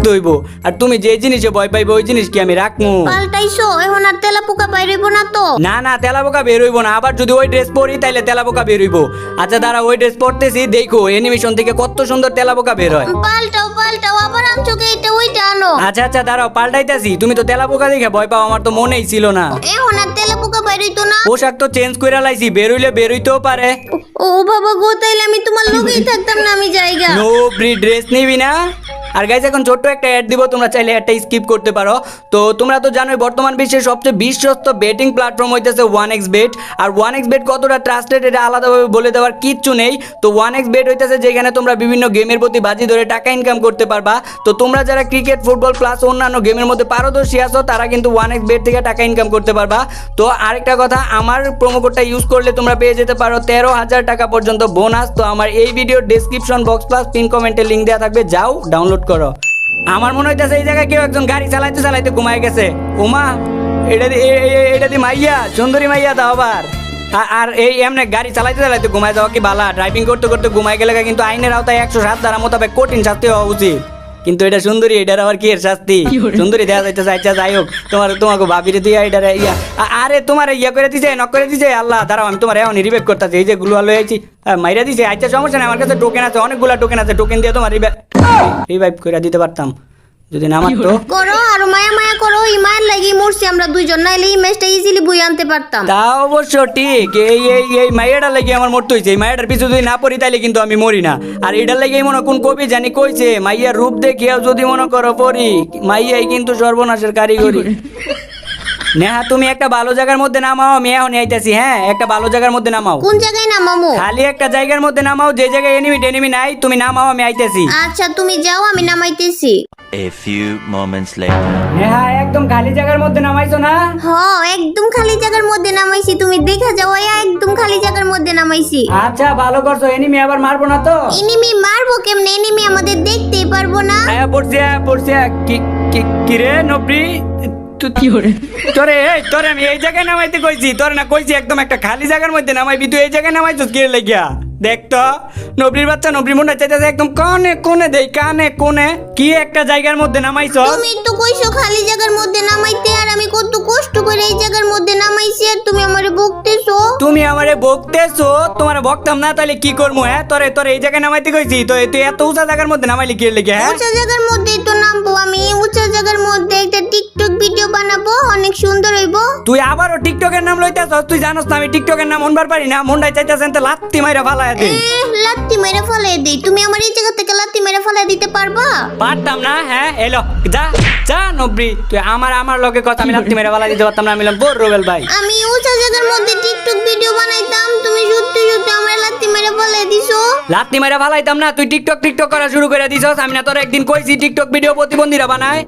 রাখতে হইব। আর তুমি যে জিনিসে ভয় পাইবে ওই জিনিস কি আমি রাখমু? পাল্টাইছো এখন আর তেলা পোকা বাইরেব না তো? না না তেলা পোকা বের হইব না। আবার যদি ওই ড্রেস পরি তাইলে তেলা পোকা বের হইব। আচ্ছা দাঁড়া ওই ড্রেস পরতেছি দেখো অ্যানিমেশন থেকে কত সুন্দর তেলা পোকা বের হয়। পাল্টাও পাল্টাও আবার আনছো কে এটা ওইটা আনো। আচ্ছা আচ্ছা দাঁড়াও পাল্টাইতাছি। তুমি তো তেলা পোকা দেখে ভয় পাও আমার তো মনেই ছিল না। এখন আর তেলা পোকা বাইরেইতো না। পোশাক তো চেঞ্জ করে লাইছি বের হইলে বের হইতেও পারে। ও বাবা গো তাইলে আমি তোমার লগেই থাকতাম না আমি জায়গা। নো ব্রি ড্রেস নিবি না। আর গাইজ এখন ছোট্ট একটা অ্যাড দিব, তোমরা চাইলে একটা স্কিপ করতে পারো। তো তোমরা তো জানোই, বর্তমান বিশ্বের সবচেয়ে বিশ্বস্ত বেটিং প্ল্যাটফর্ম হইতেছে ওয়ান এক্স বেট আর ওয়ান এক্স বেট কতটা ট্রাস্টেড এটা আলাদাভাবে বলে দেওয়ার কিচ্ছু নেই। তো ওয়ান এক্স বেট হইতেছে যেখানে তোমরা বিভিন্ন গেমের প্রতি বাজি ধরে টাকা ইনকাম করতে পারবা। তো তোমরা যারা ক্রিকেট ফুটবল প্লাস অন্যান্য গেমের মধ্যে পারদর্শী আছো, তারা কিন্তু ওয়ান এক্স বেট থেকে টাকা ইনকাম করতে পারবা। তো আরেকটা কথা, আমার প্রোমো কোডটা ইউজ করলে তোমরা পেয়ে যেতে পারো তেরো হাজার টাকা পর্যন্ত বোনাস তো আমার এই video description box plus pin কমেন্টে লিঙ্ক দেওয়া থাকবে, যাও ডাউনলোড করো। আমার মনে হইতেছে এই জায়গায় কেউ একজন গাড়ি চালাইতে চালাইতে ঘুমায় গেছে। ওমা এটা এটা দি মাইয়া সুন্দরী মাইয়া দাও আবার। আর এই এমনি গাড়ি চালাইতে চালাইতে ঘুমায় যাওয়া কি বালা? ড্রাইভিং করতে করতে ঘুমায় গেলে কিন্তু আইনের আওতায় একশো সাত ধারা মোতাবেক কঠিন শাস্তি হওয়া উচিত। কিন্তু এটা সুন্দরী এটার আবার কি এর শাস্তি? সুন্দরী দেখা যাইতেছে আচ্ছা যাই হোক তোমার তোমাকে ভাবিরে দিয়া এটার ইয়া আরে তোমার ইয়া করে দিছে নক করে দিছে আল্লাহ দাঁড়াও আমি তোমার এখন রিবেক করতেছি। এই যে গুলো আলো আইছি মাইরা দিছে আচ্ছা সমস্যা নেই আমার কাছে টোকেন আছে অনেকগুলা টোকেন আছে টোকেন দিয়ে তোমার রিভাইভ করে দিতে পারতাম। যদি না মারতো। করো আর মায়া মায়া করো লাগি মরছি আমরা দুইজন নাইলে এই ম্যাচটা ইজিলি বই আনতে পারতাম। তা অবশ্য ঠিক এই এই এই মাইয়াটার লাগি আমার মরতে হয়েছে এই মাইয়াটার পিছু যদি না পড়ি তাইলে কিন্তু আমি মরি না। আর এটার লাগি মনে কোন কবি জানি কইছে মাইয়ার রূপ দেখিয়াও যদি মনে করো পড়ি মাইয়াই কিন্তু সর্বনাশের কারিগরি। নেহা তুমি একটা ভালো জায়গার মধ্যে নামাও আমি এখন আইতাছি হ্যাঁ? একটা ভালো জায়গার মধ্যে নামাও। কোন জায়গায় না মামু খালি একটা জায়গার মধ্যে নামাও যে জায়গায় এনিমি টেনিমি নাই তুমি নামাও আমি আইতাছি। আচ্ছা তুমি যাও আমি নামাইতেছি। A few moments later. Neha একদম খালি জায়গার মধ্যে নামাইছো না? হ একদম খালি জায়গার মধ্যে নামাইছি তুমি দেখা যাও এই একদম খালি জায়গার মধ্যে নামাইছি। আচ্ছা ভালো করছ এনিমি আবার মারবো না তো? এনিমি মারবো কেমনে? এনিমি আমাদের দেখতেই পারব না। আয়া পড়ছে আয়া পড়ছে কি কি কি রে নবরি? তোরে এই তোরে আমি এই জায়গায় নামাইতে কইছি। তোরে না কইছি একদম একটা খালি জায়গার মধ্যে নামাইবি। তুই এই জায়গায় নামাইছিস কি লাগিয়া? দেখ তো নবরির বাচ্চা নবরি মনে চাইতেছে একদম কানে কোনে দেই কানে কোনে কি একটা জায়গার মধ্যে নামাইছো তুমি তো কইছো খালি জায়গার মধ্যে নামাইতে করে এই জায়গার মধ্যে নামাইছি আর তুমি আমারে বকতেছো। তুমি আমারে বকতেছো? তোমার বকতাম না তাহলে কি করব হ্যাঁ? তোরে তোরে এই জায়গায় নামাইতে কইছি? তো তুই এত উঁচা জায়গার মধ্যে নামাইলি কি লেগে হ্যাঁ? উঁচা জায়গার মধ্যেই তো নামবো আমি উঁচা জায়গার মধ্যে একটা টিকটক ভিডিও বানাবো। তুই আবারও টিকটকের নাম লইতেছস? তুই জানোস না আমি টিকটকের নাম মনবার পারি না? মনটাই চাইতেছেন তো লাত্তি মাইরা ফালায় দেই। লাত্তি মেরে ফেলে দেই। তুমি আমার এই জায়গা থেকে লাত্তি মেরে ফেলে দিতে পারবা? পারতাম না হ্যাঁ এলো। যা যা নবরি তুই আমার আমার লগে কথা আমি লাত্তি মেরে ফালাই দিতে পারতাম না আমি বললাম বোর রোবেল ভাই। আমি উঁচা জায়গার মধ্যে টিকটক ভিডিও বানাইতাম তুমি সত্যি সত্যি আমার লাত্তি মেরে ফেলে দিছো? লাত্তি মেরে ফালাইতাম না তুই টিকটক টিকটক করা শুরু করে দিছস আমি না তোর একদিন কইছি টিকটক ভিডিও প্রতিবন্ধীরা বানায়।